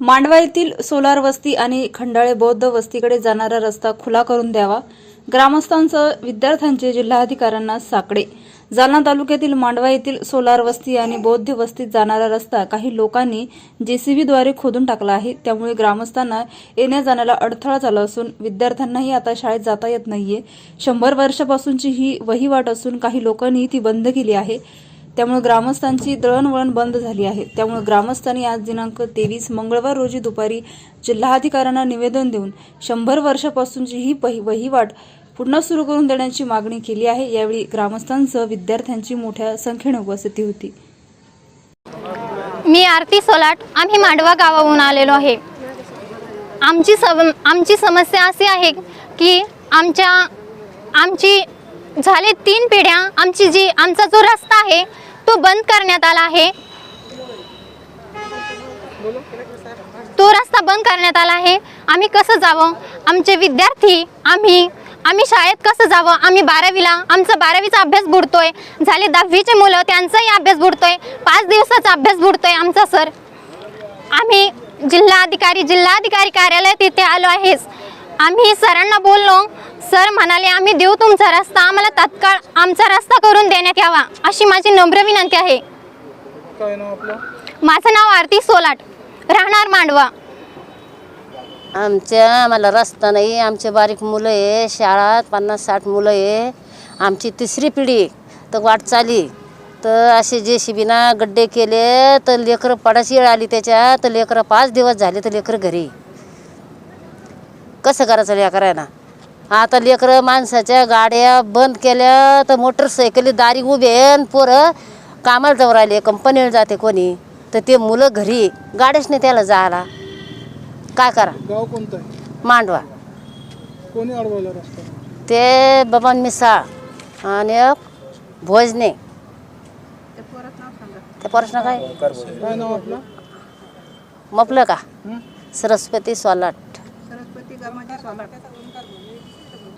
मांडवा येथील सोलार वस्ती आणि खंडाळे बौद्ध वस्तीकडे जाणारा रस्ता खुला करून द्यावा. ग्रामस्थांसह विद्यार्थ्यांचे जिल्हाधिकाऱ्यांना साकडे. जालना तालुक्यातील मांडवा येथील सोलार वस्ती आणि बौद्ध वस्तीत जाणारा रस्ता काही लोकांनी जेसीबीद्वारे खोदून टाकला आहे. त्यामुळे ग्रामस्थांना येण्या जाण्याला अडथळा झाला असून विद्यार्थ्यांनाही आता शाळेत जाता येत नाहीये. शंभर वर्षापासूनची ही वहिवाट असून काही लोकांनी ती बंद केली आहे. त्यामुळे ग्रामस्थांची दळणवळण बंद झाली आहे. त्यामुळे ग्रामस्थांनी आज दिनांक तेवीस मंगळवार रोजी दुपारी जिल्हाधिकाऱ्यांना निवेदन देऊन शंभर वर्षापासूनची ही वही- वहिवाट पुन्हा सुरू करून देण्याची मागणी केली आहे. यावेळी ग्रामस्थांसह विद्यार्थ्यांची मोठ्या संख्येने उपस्थिती होती. मी आरती सोलाट. आम्ही मांडवा गावाहून आलेलो आहे. आमची सम आमची समस्या अशी आहे की आमच्या आमची झाले तीन पिढ्या. आमची जी आमचा जो रस्ता आहे तो बंद करण्यात आला आहे. तो रस्ता बंद करण्यात आला आहे. आम्ही कसं जावं? आमचे विद्यार्थी आम्ही आम्ही शाळेत कसं जावं? आम्ही बारावीला आमचा बारावीचा अभ्यास बुडतोय. झाले दहावीचे मुलं त्यांचाही अभ्यास बुडतोय. पाच दिवसाचा अभ्यास बुडतोय आमचा सर. आम्ही जिल्हाधिकारी जिल्हाधिकारी कार्यालयात इथे आलो आहेस. आम्ही सरांना बोललो सर म्हणाले आम्ही देऊ तुमचा रस्ता आम्हाला तात्काळ आमचा रस्ता करून देण्यात यावा अशी माझी नम्र विनंती आहे. काय नाव आपलं? माझं नाव आरती सोलाट. राहणार मांडवा. आमच्या आम्हाला रस्ता नाही आमचे बारीक मुलं आहे शाळात पन्नास साठ मुलं आहे. आमची तिसरी पिढी तर वाटचाली तर असे जे शिबीना गड्डे केले तर लेकरं पडाची वेळ आली त्याच्यात तर लेकरं पाच दिवस झाले तर लेकरं घरी. कसं करायचं लेकरांना आता लेकरं माणसाच्या गाड्या बंद केल्या तर मोटरसायकली दारी उभे आहे आणि पोरं कामाला जाऊ राहिले कंपनीला जाते कोणी. तर ते मुलं घरी गाड्याच नाही त्याला जायला. काय करा? गाव कोणतं आहे? मांडवा. कोणी अडवलं रस्ता ते बबन मिसाळ आणि एक भोजने. ते प्रश्न काय? काय नाव आपलं? मपलं का हं? सरस्वती सोलाट.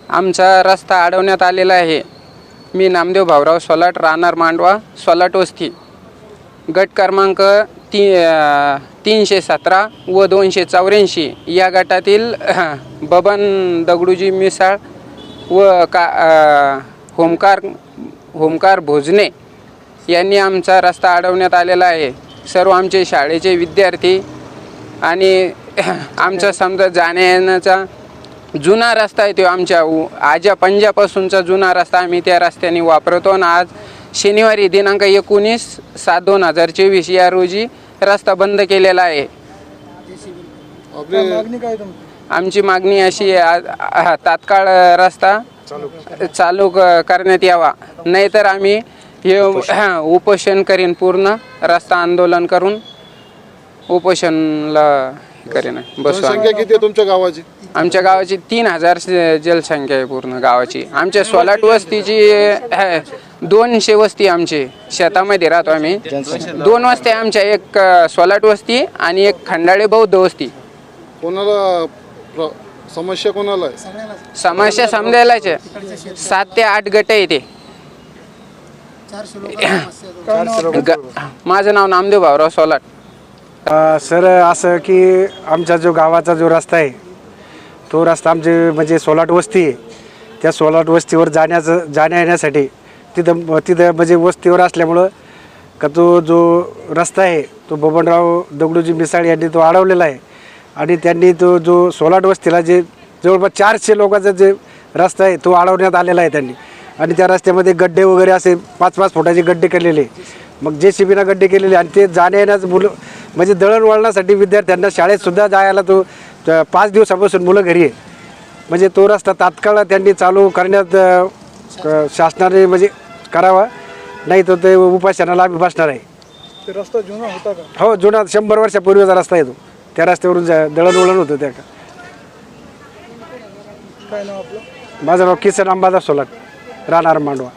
आमचा रस्ता अडवण्यात आलेला आहे. मी नामदेव भाऊराव सोलाट राहणार मांडवा सोलाट वस्ती. गट क्रमांक ती तीनशे सतरा व दोनशे चौऱ्याऐंशी. या गटातील बबन दगडूजी मिसाळ व का होमकार होमकार भोजने यांनी आमचा रस्ता अडवण्यात आलेला आहे. सर्व आमचे शाळेचे विद्यार्थी आणि आमचा समजा जाण्या येण्याचा जुना रस्ता आहे तो आमच्या उ- आजा पंजापासूनचा जुना रस्ता आम्ही त्या रस्त्याने वापरतो आणि आज शनिवारी दिनांक एकोणीस सात दोन हजार चोवीस या रोजी रस्ता बंद केलेला आहे. काय मागणी काय तुमची? आमची मागणी अशी आहे तात्काळ रस्ता चालू क- करण्यात यावा. नाहीतर आम्ही हे उपोषण करीन पूर्ण रस्ता आंदोलन करून. उपोषणला करीन बसू. संख्या किती आहे तुमच्या गावाची? आमच्या गावाची तीन हजार स- जलसंख्या आहे पूर्ण गावाची. आमच्या सोलाट वस्तीची दोनशे वस्ती आमची शेतामध्ये राहतो आम्ही. दोन वस्ती आहे आमच्या एक अ, सोलाट वस्ती आणि एक खंडाळे बौद्ध वस्ती. कोणाला प्र- समस्या कोणाला आहे? समस्या समजायलाच आहे. सात ते आठ गट आहे ते. ग- माझं नाव नामदेव भाऊराव सोलाट. सर असं की आमचा जो गावाचा जो रस्ता आहे तो रस्ता आमचे म्हणजे सोलाट वस्ती आहे. त्या सोलाट वस्तीवर जाण्याचं जाण्या येण्यासाठी तिथं तिथं म्हणजे वस्तीवर असल्यामुळं का तो जो रस्ता आहे तो बबनराव दगडूजी मिसाळ यांनी तो अडवलेला आहे. आणि त्यांनी तो जो सोलाट वस्तीला जे जवळपास चारशे लोकांचा जे रस्ता आहे तो अडवण्यात आलेला आहे त्यांनी. आणि त्या रस्त्यामध्ये गड्डे वगैरे असे पाच पाच फुटाचे गड्डे केलेले. मग जे शिबीना गड्डे केलेले आणि ते जाण्या येण्याचं मुलं म्हणजे दळणवळणासाठी विद्यार्थ्यांना शाळेतसुद्धा जायला तो पाच दिवसापासून मुलं घरी आहे म्हणजे तो रस्ता तात्काळ त्यांनी चालू करण्यात क- शासनाने म्हणजे करावा. नाही तर ते उपासनाला आम्ही बसणार आहे. ते रस्ता जुना होता का? हो जुना. शंभर वर्षापूर्वीचा रस्ता आहे तो त्या रस्त्यावरून जा दळणवळण होतं त्या काय नाव आपलं? माझं नाव किसन अंबादास सोलाट राहणार मांडवा.